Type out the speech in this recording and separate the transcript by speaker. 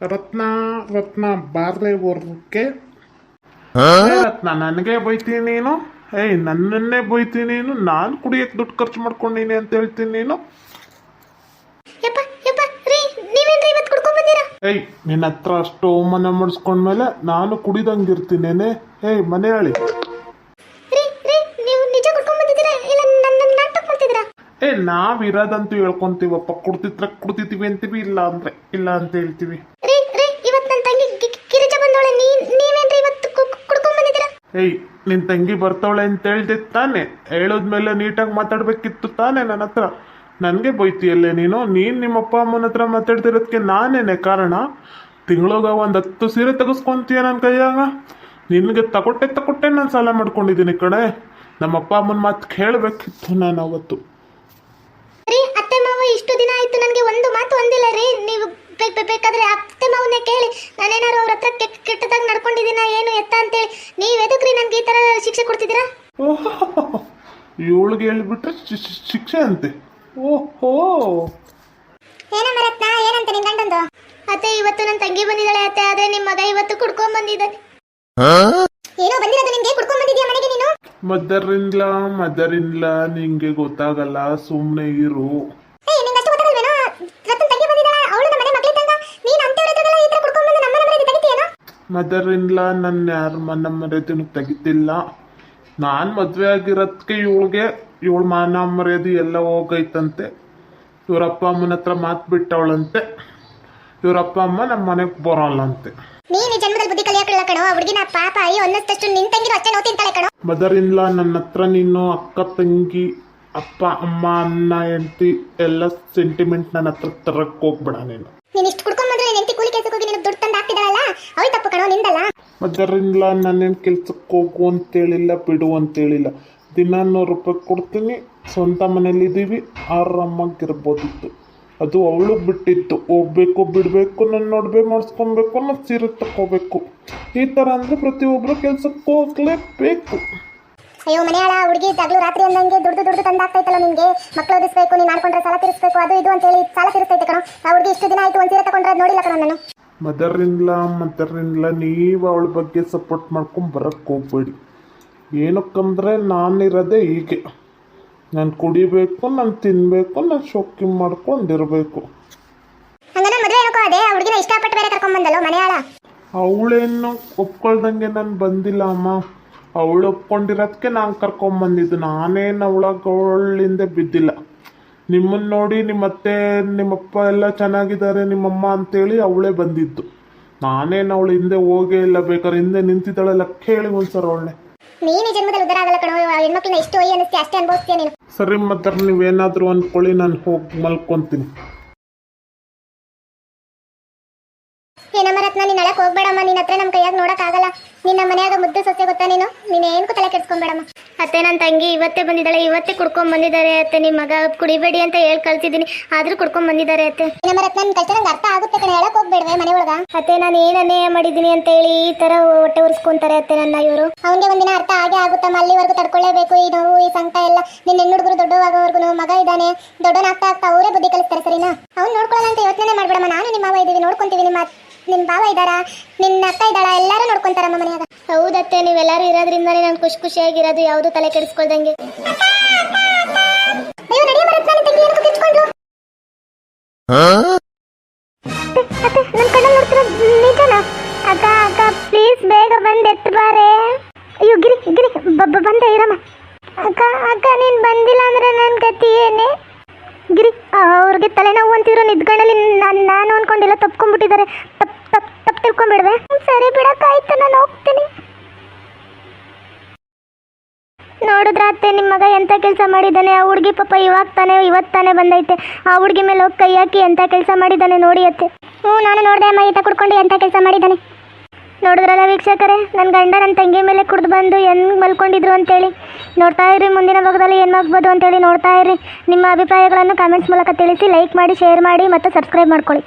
Speaker 1: ರತ್ನ ರತ್ನ ಬಾರ್ಲೆ ವರ್ಕ್ಕೆ ರತ್ನ ನನಗೆ ಬೈತೀನಿ ನೀನು? ಏಯ್ ನನ್ನನ್ನೇ ಬೈತೀನಿ ನೀನು? ನಾನು ಕುಡಿಯಕ್ಕೆ ದುಡ್ಡು ಖರ್ಚು ಮಾಡ್ಕೊಂಡೀನಿ ಅಂತ ಹೇಳ್ತೀನಿ ನೀನು? ಏಯ್ ನಿನ್ನ ಹತ್ರ ಅಷ್ಟು ಅವಮಾನ ಮಾಡಿಸ್ಕೊಂಡ್ಮೇಲೆ ನಾನು ಕುಡಿದಂಗಿರ್ತೀನೇನೆ? ಏಯ್ ಮನೆ ಹೇಳಿ ಏ ನಾವ್ ಇರೋದಂತೂ ಹೇಳ್ಕೊಂತೀವಪ್ಪ. ಕುಡ್ತಿತ್ರ ಕುಡ್ತಿತೀವಿ ಅಂತೀವಿ ಇಲ್ಲ ಅಂದ್ರೆ ಇಲ್ಲ ಅಂತ ಹೇಳ್ತೀವಿ. ಏಯ್, ನಿನ್ ತಂಗಿ ಬರ್ತವಳೆ ಅಂತ ಹೇಳ್ದೆ ತಾನೆ. ಹೇಳೋದ್ಮೇಲೆ ನೀಟಾಗಿ ಮಾತಾಡ್ಬೇಕಿತ್ತು ತಾನೆ ನನ್ನ ಹತ್ರ. ನನಗೆ ಬೈತಿಯಲ್ಲೇ ನೀನು? ನೀನ್ ನಿಮ್ಮ ಅಪ್ಪ ಅಮ್ಮನ ಹತ್ರ ಮಾತಾಡ್ತಿರೋದಕ್ಕೆ ನಾನೇನೆ ಕಾರಣ? ತಿಂಗಳಾಗ ಒಂದು ಹತ್ತು ಸೀರೆ ತೆಗೆಸ್ಕೊಂತೀಯ ನನ್ನ ಕೈಯಾಗ? ನಿನಗೆ ತಗೊಟ್ಟೆ ತಗೊಟ್ಟೆ ನಾನು ಸಾಲ ಮಾಡ್ಕೊಂಡಿದ್ದೀನಿ ಕಡೆ ನಮ್ಮ ಅಪ್ಪ ಅಮ್ಮನ ಮಾತು ಕೇಳಬೇಕಿತ್ತು ನಾನು ಅವತ್ತು.
Speaker 2: ಅತ್ತೆ ಮಾವ, ಇಷ್ಟು ದಿನ ಆಯ್ತು ನನಗೆ ಒಂದು ಮಾತು ಒಂದಿಲ್ಲ ರೀ. ನೀವು ಬೇಕ್ ಬೇಕ್- ಬೇಕಾದ್ರೆ ಅತ್ತೆ ಮಾವನ್ನೇ ಕೇಳಿ. ನಾನೇನಾರು ಅವ್ರ ಹತ್ರ ಕೆಟ್ಟ ಕೆಟ್ಟದಾಗ ನಡ್ಕೊಂಡಿದ್ದೀನ ಏನು ಎತ್ತ ಅಂತೇಳಿ ನೀವು ಎದಕ್ರಿ ನನಗೆ ಈ ಥರ ಶಿಕ್ಷೆ ಕೊಡ್ತಿದ್ದೀರಾ?
Speaker 1: ಓಹೋ ಇವಳಿಗೆ ಹೇಳ್ಬಿಟ್ರೆ ಶಿಕ್ಷೆ ಅಂತೆ. ಓಹೋ.
Speaker 2: ಏನಮ್ಮ ರತ್ನ ಏನಂತ ನಿನ್ ಗಂಡಂದು? ಅತ್ತೆ ಇವತ್ತು ನನ್ನ ತಂಗಿ ಬಂದಿದ್ದಾಳೆ ಅತ್ತೆ ಆದ್ರೆ ನಿಮ್ಮ ಮಗ ಇವತ್ತು ಕುಡ್ಕೊಂಡ್ ಬಂದಿದ್ದಾನೆ. ಏನೋ ಬಂದಿರೋದು ನಿಮ್ಗೆ? ಕುಡ್ಕೊಂಡ್ ಬಂದಿದ್ಯಾ ಮನೆಗೆ ನೀನು?
Speaker 1: ಮದರ್ ಇಲ್ಲ ಮದರ್ ಇನ್ಲ ನಿಂಗೆ ಗೊತ್ತಾಗಲ್ಲ ಸುಮ್ಮನೆ ಇರು
Speaker 2: ಏ ನಿಂಗೆ ಅಷ್ಟು ಗೊತ್ತಾಗಲ್ವೇನೋ ರತ್ನ ತಂಗಿ ಬಂದಿದ್ದಾಳೆ ಅವಳು ನಮ್ಮ ಮನೆ ಮಗಳಿದ್ದಂಗ ನೀನು ಅಂತೇಳಿ ಎದುರುಗಲ್ಲ ಈ ಥರ ಕುಡ್ಕೊಂಡ್ ಬಂದು ನಮ್ಮ ಮನೆ
Speaker 1: ಮದರ್ ಯಾರು ನನ್ನ ಯಾರು ಮನ ಮರ್ಯಾದೆನೂ ತೆಗಿತಿಲ್ಲ ನಾನು ಮದುವೆ ಆಗಿರೋದಕ್ಕೆ ಇವಳಿಗೆ ಇವಳ ಮಾನ ಮರ್ಯಾದೆ ಎಲ್ಲ ಹೋಗೈತಂತೆ. ಇವರಪ್ಪ ಅಮ್ಮನ ಹತ್ರ ಮಾತು ಬಿಟ್ಟವಳಂತೆ. ಇವರಪ್ಪ ಅಮ್ಮ ನಮ್ಮ ಮನೆಗೆ ಬರೋಲ್ಲಂತೆ.
Speaker 2: ನೀನು ಜನ್ಮದಲ್ಲಿ ಬುದ್ಧಿ ಕಲಿಯಕ್ಕಿಲ್ಲ ಕಣೋ ಆ ಹುಡುಗಿನ ಪಾಪ ಅಯ್ಯೋ ಅನ್ನಷ್ಟಷ್ಟು ನಿನ್ ತಂಗಿರು ಅಷ್ಟೇ ನೋವು ತಿಂತಾಳೆ ಕಣೋ.
Speaker 1: ಮದರ್ ನನ್ನ ಹತ್ರ ನೀನು ಅಕ್ಕ ತಂಗಿ ಅಪ್ಪ ಅಮ್ಮ ಅಣ್ಣ ಹೆಂಡತಿ ಎಲ್ಲ ಸೆಂಟಿಮೆಂಟ್ ನನ್ನ ಹತ್ರ ತರಕ್ಕೆ ಹೋಗ್ಬೇಡ ನೀನು
Speaker 2: ನೀನು ಇಷ್ಟು ಕುಡ್ಕೊಂಡ್ ಬಂದ್ರೆ ನಿಂತಿ ಕೂಲಿ ಕೆಲಸಕ್ಕೆ ಹೋಗಿ ನಿನಗೆ ದುಡ್ಡು ತಂದು ಹಾಕ್ತಿದ್ದಾಳಲ್ಲ ಅವಳು ತಪ್ಪು ಕಣೋ ನಿಂದಲ್ಲ?
Speaker 1: ಅದರಿಂದ ನಾನೇನು ಕೆಲ್ಸಕ್ಕೆ ಹೋಗು ಅಂತೇಳಿಲ್ಲ ಬಿಡು ಅಂತೇಳಿಲ್ಲ. ದಿನ ನೂರು ರೂಪಾಯಿ ಕೊಡ್ತೀನಿ ಸ್ವಂತ ಮನೇಲಿದ್ದೀವಿ ಆರಾಮಾಗಿರ್ಬೋದಿತ್ತು. ಅದು ಅವಳು ಬಿಟ್ಟಿತ್ತು ಹೋಗ್ಬೇಕು ಬಿಡಬೇಕು ನನ್ನ ನೋಡ್ಬೇ ಮಾಡಿಸ್ಕೊಬೇಕು ನಾನು ಸೀರೆ ತಗೋಬೇಕು ಈ ಥರ ಅಂದರೆ ಪ್ರತಿಯೊಬ್ಬರು ಕೆಲ್ಸಕ್ಕೆ ಹೋಗಲೇಬೇಕು.
Speaker 2: ಅಯ್ಯೋ ಮನೆಯಾಳ ಹುಡುಗಿ ತಗಲು ರಾತ್ರಿ ಅಂದಂಗೆ ದುಡ್ದು ದುಡ್ದು ತಂದು ನಿಮಗೆ ಮಕ್ಕಳು ಓದಿಸ್ಬೇಕು ನೀನು ಮಾಡ್ಕೊಂಡ್ರೆ ಸಾಲ ತೀರಿಸ್ಬೇಕು ಅದು ಇದು ಅಂತ ಹೇಳಿ ಸಾಲ ತೀರಿಸ್ತೈತೆ ಕಣೋ. ಆ ಹುಡುಗಿ ಇಷ್ಟು ದಿನ ಆಯಿತು ಒಂದು ಸೀರೆ ತಗೊಂಡ್ರೆ ನೋಡಿಲ್ಲ ಕಣೋ ನಾನು.
Speaker 1: ಮದರ್ನಿಲ್ಲ ಮದರ್ನಿಲ್ಲ ನೀವು ಅವಳ ಬಗ್ಗೆ ಸಪೋರ್ಟ್ ಮಾಡ್ಕೊಂಡು ಬರೋಕ್ಕೆ ಹೋಗ್ಬೇಡಿ. ಏನಕ್ಕಂದ್ರೆ ನಾನಿರೋದೇ ಹೀಗೆ. ನಾನು ಕುಡಿಬೇಕು ನಾನು ತಿನ್ನಬೇಕು ನಾನು ಶೋಕಿ ಮಾಡ್ಕೊಂಡಿರಬೇಕು.
Speaker 2: ನಾನು
Speaker 1: ಅವಳೇನು ಒಪ್ಕೊಳ್ದಂಗೆ ನಾನು ಬಂದಿಲ್ಲ ಅಮ್ಮ. ಅವಳು ಒಪ್ಕೊಂಡಿರೋದಕ್ಕೆ ನಾನು ಕರ್ಕೊಂಬಂದಿದ್ದು. ನಾನೇನು ಅವಳಗಳಿಂದ ಬಿದ್ದಿಲ್ಲ. ನಿಮ್ಮನ್ನು ನೋಡಿ ನಿಮ್ಮ ಅತ್ತೆ ನಿಮ್ಮಪ್ಪ ಎಲ್ಲ ಚೆನ್ನಾಗಿದ್ದಾರೆ ನಿಮ್ಮಮ್ಮ ಅಂತೇಳಿ ಅವಳೇ ಬಂದಿದ್ದು. ನಾನೇನು ಅವಳು ಹಿಂದೆ ಹೋಗೇ ಇಲ್ಲ ಬೇಕಾದ್ರೆ ಹಿಂದೆ ನಿಂತಿದ್ದಾಳೆಲ್ಲ ಕೇಳಿ ಒಂದ್ಸರ ಅವಳನ್ನೇ
Speaker 2: ನೀನು ಈ ಜನ್ಮದಲ್ಲಿ ಉದ್ದಾರ ಆಗಲ್ಲ ಕಣೋ ಆ ಹೆಣ್ಮಕ್ಳನ್ನ ಎಷ್ಟು ಒಯ್ಯಿ ಅನ್ನಿಸ್ತಿ ಅಷ್ಟೇ ಅನ್ಭವಿಸ್ತೀಯ ನೀನು?
Speaker 1: ಸರಿ ಮತ್ತೆ ನೀವೇನಾದರೂ ಅಂದ್ಕೊಳ್ಳಿ ನಾನು ಹೋಗಿ ಮಲ್ಕೊಂತೀನಿ.
Speaker 2: ಏನಮ್ಮ ರತ್ನ ನೀನು ಅಳಕ್ ಹೋಗ್ಬೇಡಮ್ಮ ನಿನ್ನ ಹತ್ರ ನಮ್ಮ ಕೈಯಾಗ ನೋಡಕ್ ಆಗಲ್ಲ ನಿನ್ನ ಮನೆಯಾಗ ಮುದ್ದು ಸೊಸೆ ಗೊತ್ತಾ ನೀನು? ನೀನು ಏನು ತಲೆ ಕೆಡ್ಸ್ಕೊಂಬೇಡಮ್ಮ. ಅತ್ತೆ ನನ್ನ ತಂಗಿ ಇವತ್ತೇ ಬಂದಿದ್ದಾಳೆ. ಇವತ್ತೇ ಕುಡ್ಕೊಂಡ್ ಬಂದಿದ್ದಾರೆ ಅತ್ತೆ. ನಿಮ್ಮ ಮಗ ಕುಡಿಬೇಡಿ ಅಂತ ಹೇಳಿ ಕಳ್ಸಿದ್ದೀನಿ. ಆದ್ರೂ ಕುಡ್ಕೊಂಡ್ ಬಂದಿದ್ದಾರೆ ಅತ್ತೆ. ನಮ್ಮ ರತ್ನ ನಿನ್ ಕಷ್ಟ ನಂಗೆ ಅರ್ಥ ಆಗುತ್ತೆ ಕಣೆ. ಹೇಳಕ್ ಹೋಗ್ಬೇಡ್ವೆ ಮನೆ ಒಳಗ. ಅತ್ತೆ ನಾನು ಏನ್ ಅನ್ಯಾಯ ಮಾಡಿದ್ದೀನಿ ಅಂತ ಹೇಳಿ ಈ ತರ ಹೊಟ್ಟೆ ಉರ್ಸ್ಕೊಂತಾರೆ ಅತ್ತೆ ನನ್ನ ಇವರು. ಅವನಿಗೆ ಒಂದಿನ ಅರ್ಥ ಆಗೇ ಆಗುತ್ತಮ್ಮ. ಅಲ್ಲಿವರೆಗೂ ತಡ್ಕೊಳ್ಳೇಬೇಕು. ಈ ನೋವು ಈ ಸಂಕಟ ಎಲ್ಲ. ನಿನ್ನ ಹೆಣ್ಣು ಹುಡುಗರು ದೊಡ್ಡವಾಗೋವರೆಗೂ ಮಗ ಇದ್ದಾನೆ. ದೊಡ್ಡನಾಗ್ತಾ ಆಗ್ತಾ ಅವರೇ ಬುದ್ಧಿ ಕಲಿಸ್ತಾರೆ ಸರಿನಾ? ಅವ್ನು ನೋಡ್ಕೊಳ್ಳೋಣ ಅಂತ ಯೋಚನೆ ಮಾಡ್ಬೇಡಮ್ಮ. ನಾನು ನಿಮ್ಮ ಮಾವ ಇದ್ದೀವಿ ನೋಡ್ಕೊಂತೀವಿ. ನಿಮ್ಮ ನಿಮ್ ಬಾವ ಇದ್ದಾರಾ? ನಿನ್ನ ಅಕ್ಕ ಇದ್ದಾಳ? ಎಲ್ಲರೂ ನೋಡ್ಕೊಂತಾರಮ್ಮ ಮನೆಯಾಗ ಹೌದತ್ತೆ ನೀವೆಲ್ಲರೂ ಇರೋದ್ರಿಂದ ನಾನು ಖುಷಿ ಖುಷಿಯಾಗಿರೋದು ಯಾವುದು ತಲೆ ಕೆಡಿಸ್ಕೊಳ್ದಂಗೆ. ಪ್ಲೀಸ್ ಬೇಗ ಬಂದು ಎತ್ತು ಬಾರೆ. ಅಯ್ಯೋ ಗಿರಿ ಗಿರಿ ಬಂದೆ ಇರಮ್ಮ. ಅಕ್ಕ ಅಕ್ಕ ನೀನು ಬಂದಿಲ್ಲ ಅಂದ್ರೆ ನನ್ನ ಗತಿ ಏನೇ? ಗಿರಿ ಅವ್ರಿಗೆ ತಲೆನೋವು ಅಂತಿದ್ರು ನಿದ್ಗಣ್ಣಲ್ಲಿ ನಾನು ನಾನು ಅನ್ಕೊಂಡಿಲ್ಲ ತಪ್ಕೊಂಡ್ಬಿಟ್ಟಿದ್ದಾರೆ. ತಪ್ಪು ತಪ್ಪು ತಪ್ಪು ತಿಳ್ಕೊಂಬಿಡ್ವೆ ಸರಿ ಬಿಡಕ್ಕಾಯ್ತು ನಾನು ಹೋಗ್ತೀನಿ. ನೋಡಿದ್ರ ನಿಮ್ಮ ಮಗ ಎಂತ ಕೆಲಸ ಮಾಡಿದ್ದಾನೆ ಆ ಹುಡುಗಿ ಪಾಪ ಇವಾಗ ತಾನೇ ಇವತ್ತು ತಾನೇ ಬಂದೈತೆ. ಆ ಹುಡುಗಿ ಮೇಲೆ ಹೋಗಿ ಕೈ ಹಾಕಿ ಎಂತ ಕೆಲಸ ಮಾಡಿದ್ದಾನೆ ನೋಡಿ ಅತ್ತೆ. ಹ್ಞೂ, ನಾನು ನೋಡಿದೆ ಅಮ್ಮ, ಈತ ಕುಡ್ಕೊಂಡು ಎಂತ ಕೆಲಸ ಮಾಡಿದ್ದಾನೆ ನೋಡಿದ್ರಲ್ಲ ವೀಕ್ಷಕರೇ ನನ್ನ ಗಂಡ ನನ್ನ ತಂಗಿ ಮೇಲೆ ಕುಡ್ದು ಬಂದು ಹೆಂಗ್ ಮಲ್ಕೊಂಡಿದ್ರು ಅಂತೇಳಿ. ನೋಡ್ತಾ ಇರಿ ಮುಂದಿನ ಭಾಗದಲ್ಲಿ ಏನು ಆಗ್ಬೋದು ಅಂತೇಳಿ ನೋಡ್ತಾ ಇರಿ ನಿಮ್ಮ ಅಭಿಪ್ರಾಯಗಳನ್ನು ಕಾಮೆಂಟ್ಸ್ ಮೂಲಕ ತಿಳಿಸಿ ಲೈಕ್ ಮಾಡಿ ಶೇರ್ ಮಾಡಿ ಮತ್ತು ಸಬ್ಸ್ಕ್ರೈಬ್ ಮಾಡ್ಕೊಳ್ಳಿ.